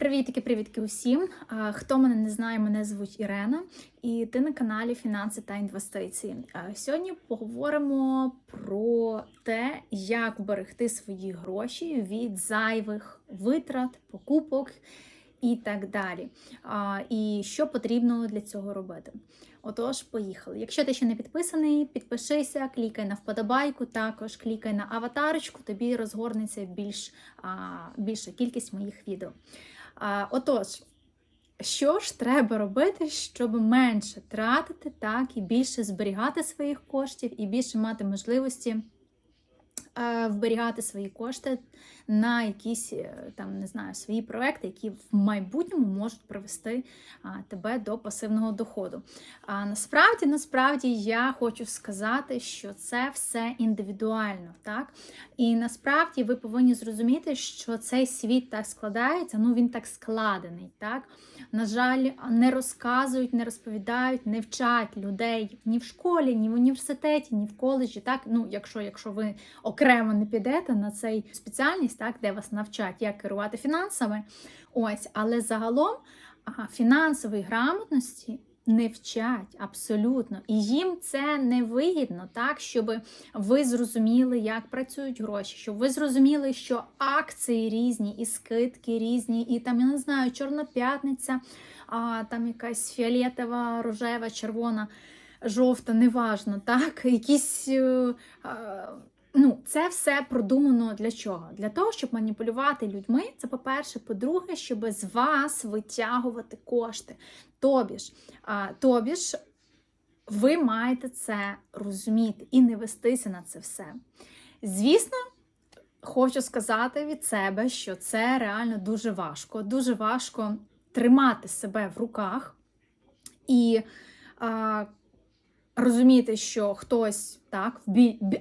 Привітки, привітки усім. Хто мене не знає, мене звуть Ірена, і ти на каналі Фінанси та інвестиції. Сьогодні поговоримо про те, як берегти свої гроші від зайвих витрат, покупок і так далі. І що потрібно для цього робити. Отож, поїхали. Якщо ти ще не підписаний, підпишися, клікай на вподобайку, також клікай на аватарочку, тобі розгорнеться більш, більша кількість моїх відео. Отож, що ж треба робити, щоб менше тратити, так, і більше зберігати своїх коштів, і більше мати можливості вберігати свої кошти на якісь е, там не знаю свої проекти, які в майбутньому можуть привести тебе до пасивного доходу. А насправді, насправді я хочу сказати, що це все індивідуально, так? І насправді ви повинні зрозуміти, що цей світ так складається, ну він так складений. так? На жаль, не розказують, не розповідають, не вчать людей ні в школі, ні в університеті, ні в коледжі. Так, ну якщо, якщо ви окремо не підете на цей спеціальність, так, де вас навчать, як керувати фінансами. Ось, але загалом фінансової грамотності. Не вчать абсолютно, і їм це не вигідно, так, щоб ви зрозуміли, як працюють гроші, щоб ви зрозуміли, що акції різні, і скидки різні, і там, я не знаю, Чорна п'ятниця, а там якась фіолетова, рожева, червона, жовта, неважно, так, якісь. е, е, Ну, це все продумано для чого? Для того, щоб маніпулювати людьми. Це по-перше, по-друге, щоб з вас витягувати кошти. Тобі ж, а, тобі ж, ви маєте це розуміти і не вестися на це все. Звісно, хочу сказати від себе, що це реально дуже важко. Дуже важко тримати себе в руках і. А, розуміти, що хтось так,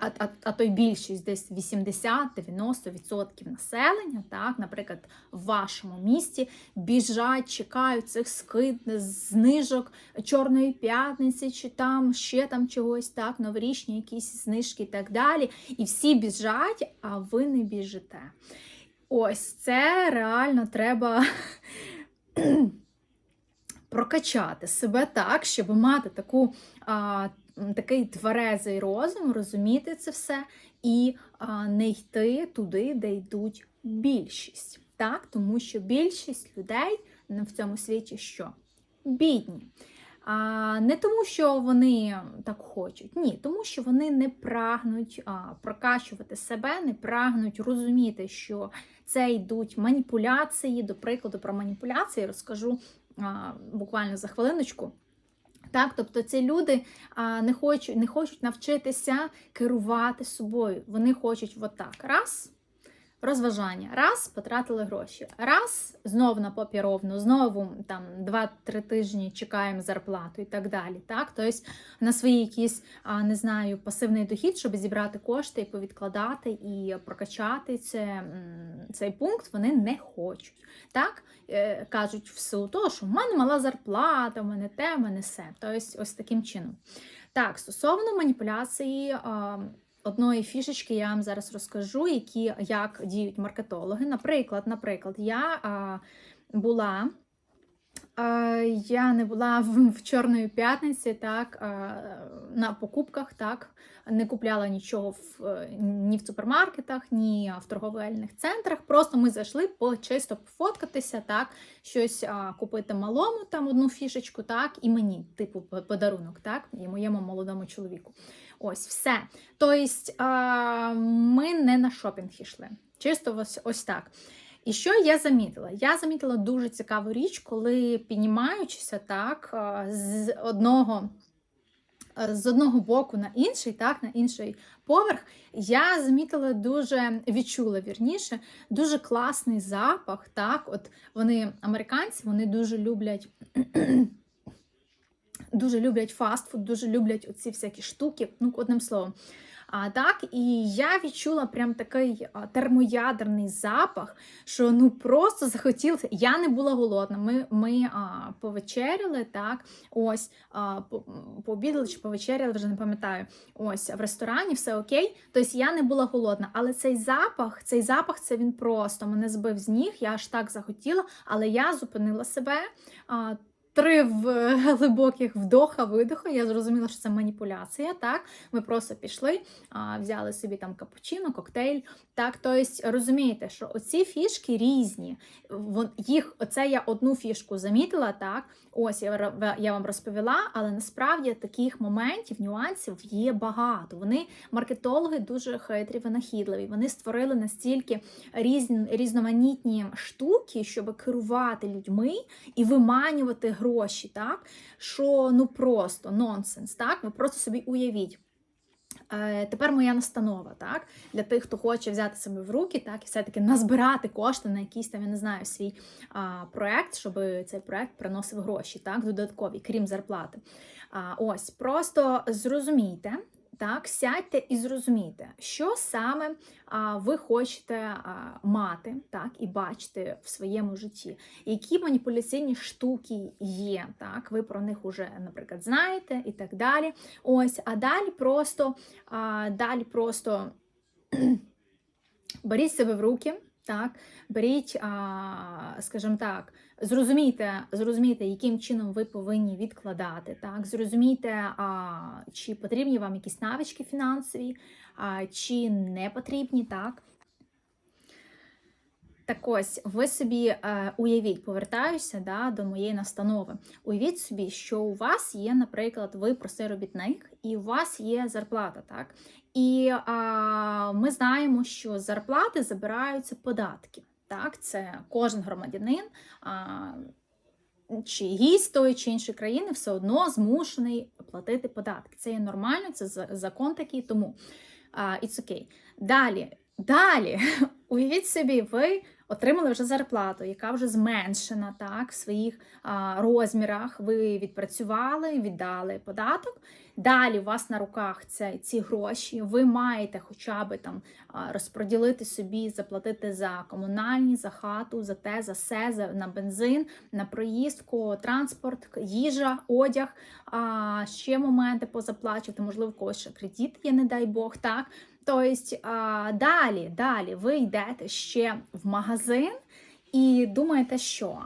а, а, а то більшість, десь 80-90% населення, так, наприклад, в вашому місті біжать, чекають цих скид, знижок Чорної п'ятниці, чи там ще там чогось, так, новорічні якісь знижки і так далі. І всі біжать, а ви не біжите. Ось це реально треба прокачати себе так, щоб мати таку, а, такий тверезий розум, розуміти це все і а, не йти туди, де йдуть більшість. Так? Тому що більшість людей в цьому світі що? Бідні. А, Не тому, що вони так хочуть, ні, тому що вони не прагнуть а, прокачувати себе, не прагнуть розуміти, що це йдуть маніпуляції. До прикладу, про маніпуляції розкажу буквально за хвилиночку. Так, тобто ці люди а, не хочуть не хочуть навчитися керувати собою. Вони хочуть отак. Раз, розважання, раз, потратили гроші. Раз, знов на попіровну, знову там 2-3 тижні чекаємо зарплату і так далі. Так? Тобто на свій якийсь, не знаю, пасивний дохід, щоб зібрати кошти і повідкладати і прокачати це, цей пункт, вони не хочуть. Так? Е, кажуть в силу того, що в мене мала зарплата, в мене те, в мене все. Тобто ось таким чином. Так, стосовно маніпуляції. Одної фішечки я вам зараз розкажу, які як діють маркетологи. Наприклад, наприклад, я а, була. Я не була в, Чорної п'ятниці, так, на покупках, так, не купляла нічого в, ні в супермаркетах, ні в торговельних центрах. Просто ми зайшли по чисто пофоткатися, так, щось а, купити малому, там одну фішечку, так, і мені, типу, подарунок, так, і моєму молодому чоловіку. Ось все. Тобто ми не на шопінг йшли. Чисто ось, ось так. І що я замітила? Я замітила дуже цікаву річ, коли піднімаючися так з одного. З одного боку на інший, так, на інший поверх, я замітила дуже відчула вірніше, дуже класний запах. Так, от вони американці, вони дуже люблять дуже люблять фастфуд, дуже люблять оці всякі штуки. Ну, одним словом, А, так, і я відчула прям такий термоядерний запах, що ну просто захотілося. Я не була голодна. Ми ми а, повечеряли, так, ось, а, по, пообідали чи повечеряли, вже не пам'ятаю. Ось в ресторані все окей. Тобто я не була голодна. Але цей запах, цей запах це він просто мене збив з ніг. Я аж так захотіла, але я зупинила себе. А, Три в глибоких вдоха, видоха. Я зрозуміла, що це маніпуляція. Так, ми просто пішли, взяли собі там капучино, коктейль. Так, тобто розумієте, що оці фішки різні. Їх, оце я одну фішку замітила. Так, ось я я вам розповіла, але насправді таких моментів, нюансів є багато. Вони маркетологи дуже хитрі, винахідливі. Вони створили настільки різні різноманітні штуки, щоб керувати людьми і виманювати гроші, так? Що ну просто нонсенс, так? Ви просто собі уявіть. Е, Тепер моя настанова, так, для тих, хто хоче взяти себе в руки, так, і все-таки назбирати кошти на якийсь там, я не знаю, свій а, проект, щоб цей проект приносив гроші, так, додаткові, крім зарплати. А, ось, просто зрозумійте, так, сядьте і зрозумійте, що саме а, ви хочете а, мати, так, і бачити в своєму житті, які маніпуляційні штуки є. Так, ви про них уже, наприклад, знаєте і так далі. Ось, а далі просто, а, далі просто беріть себе в руки. Так, беріть, скажімо так, зрозумійте, зрозумійте, яким чином ви повинні відкладати. Так, зрозумійте, чи потрібні вам якісь навички фінансові, а, чи не потрібні, так. Так ось, ви собі е, уявіть, повертаюся да, до моєї настанови. Уявіть собі, що у вас є, наприклад, ви простий робітник, і у вас є зарплата, так? І а, ми знаємо, що з зарплати забираються податки. Так, це кожен громадянин. А, чи гість тої чи іншої країни все одно змушений платити податки. Це є нормально, це за- закон такий, тому it's okay. Далі, далі, уявіть собі, ви отримали вже зарплату, яка вже зменшена так, в своїх а, розмірах. Ви відпрацювали, віддали податок. Далі у вас на руках це, ці гроші, ви маєте хоча б там розподілити собі, заплатити за комунальні, за хату, за те, за все, за на бензин, на проїздку, транспорт, їжа, одяг, а, ще моменти позаплачувати, можливо, когось ще кредит є, не дай Бог, так. Тобто далі, далі ви йдете ще в магазин і думаєте, що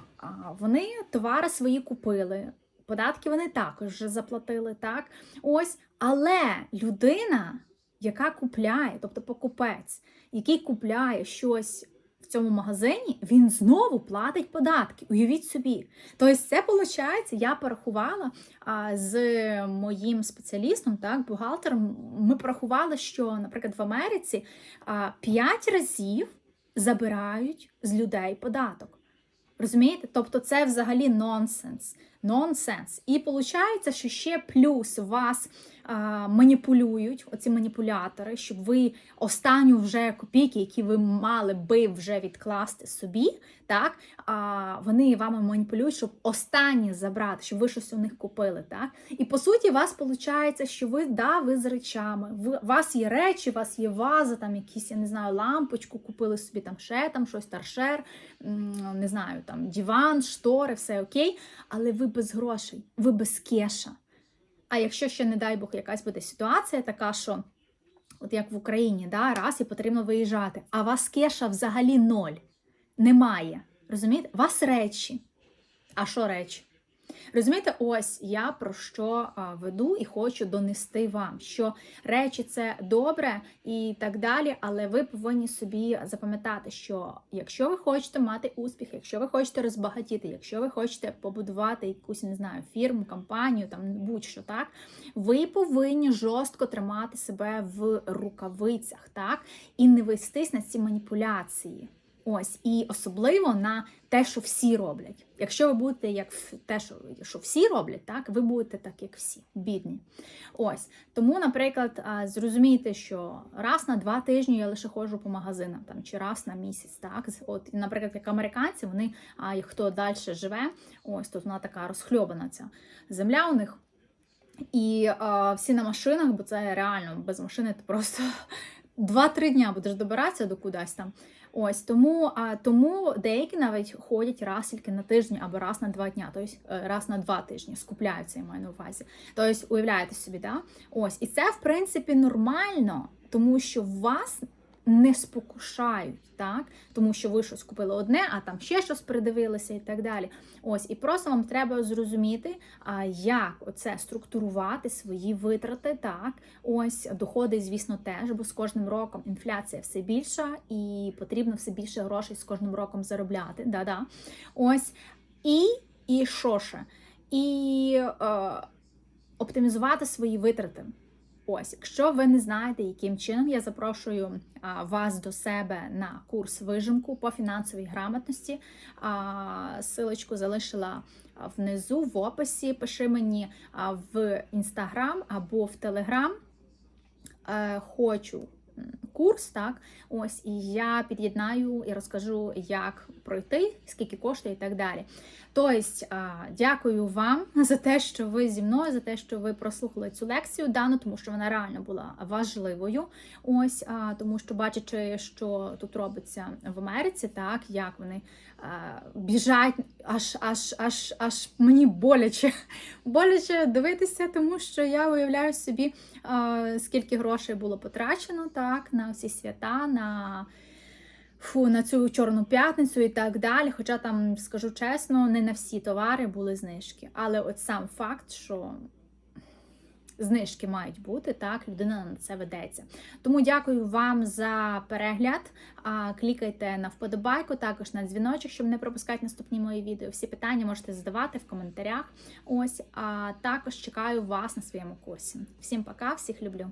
вони товари свої купили. Податки вони також вже заплатили, так? Ось, але людина, яка купляє, тобто покупець, який купляє щось цьому магазині, він знову платить податки. Уявіть собі. Тобто, це виходить, я порахувала а, з моїм спеціалістом, так, бухгалтером. Ми порахували, що, наприклад, в Америці а, 5 разів забирають з людей податок. Розумієте? Тобто це взагалі нонсенс. Нонсенс. І виходить, що ще плюс вас а, маніпулюють, оці маніпулятори, щоб ви останню вже копійки, які ви мали би вже відкласти собі, так, а, вони вами маніпулюють, щоб останні забрати, щоб ви щось у них купили. Так? І по суті, у вас виходить, що ви да, ви з речами. Ви, у вас є речі, у вас є ваза, там якісь, я не знаю, лампочку, купили собі там ще там щось, торшер, не знаю, там диван, штори, все окей, але ви без грошей, ви без кеша. А якщо ще, не дай Бог, якась буде ситуація така, що от як в Україні, да, раз і потрібно виїжджати, а вас кеша взагалі ноль. Немає. Розумієте? Вас речі. А що речі? Розумієте, ось я про що веду і хочу донести вам, що речі це добре і так далі, але ви повинні собі запам'ятати, що якщо ви хочете мати успіх, якщо ви хочете розбагатіти, якщо ви хочете побудувати якусь не знаю фірму, компанію, там будь-що так, ви повинні жорстко тримати себе в рукавицях, так, і не вестись на ці маніпуляції. Ось, і особливо на те, що всі роблять. Якщо ви будете як те, що, що всі роблять, так ви будете так, як всі, бідні. Ось тому, наприклад, зрозумійте, що раз на два тижні я лише ходжу по магазинам, там чи раз на місяць. Так, от, наприклад, як американці, вони а хто далі живе, ось тут вона така розхльобана ця земля у них. І е, всі на машинах, бо це реально без машини ти просто 2-3 дня будеш добиратися до кудись там. Ось тому, а тому деякі навіть ходять раз тільки на тиждень або раз на два дня, тобто е, раз на два тижні скупляються, я маю на увазі. Тобто, уявляєте собі, да? Ось, і це в принципі нормально, тому що вас не спокушають, так? Тому що ви щось купили одне, а там ще щось придивилися і так далі. Ось, і просто вам треба зрозуміти, а, як оце структурувати свої витрати, так. Ось доходи, звісно, теж, бо з кожним роком інфляція все більша, і потрібно все більше грошей з кожним роком заробляти. Да-да. Ось. І, і що ще? І е, оптимізувати свої витрати. Ось, якщо ви не знаєте, яким чином, я запрошую вас до себе на курс вижимку по фінансовій грамотності. Силочку залишила внизу в описі. Пиши мені в інстаграм або в телеграм. Хочу курс, так ось і я під'єднаю і розкажу, як пройти, скільки коштує і так далі. Тобто, дякую вам за те, що ви зі мною, за те, що ви прослухали цю лекцію дану, тому що вона реально була важливою. Ось тому, що бачачи, що тут робиться в Америці, так як вони біжать, аж аж аж аж мені боляче боляче дивитися, тому що я уявляю собі, скільки грошей було потрачено так на всі свята. на фу, на цю чорну п'ятницю і так далі. Хоча там, скажу чесно, не на всі товари були знижки. Але от сам факт, що знижки мають бути, так, людина на це ведеться. Тому дякую вам за перегляд. Клікайте на вподобайку, також на дзвіночок, щоб не пропускати наступні мої відео. Всі питання можете задавати в коментарях. Ось, а також чекаю вас на своєму курсі. Всім пока, всіх люблю!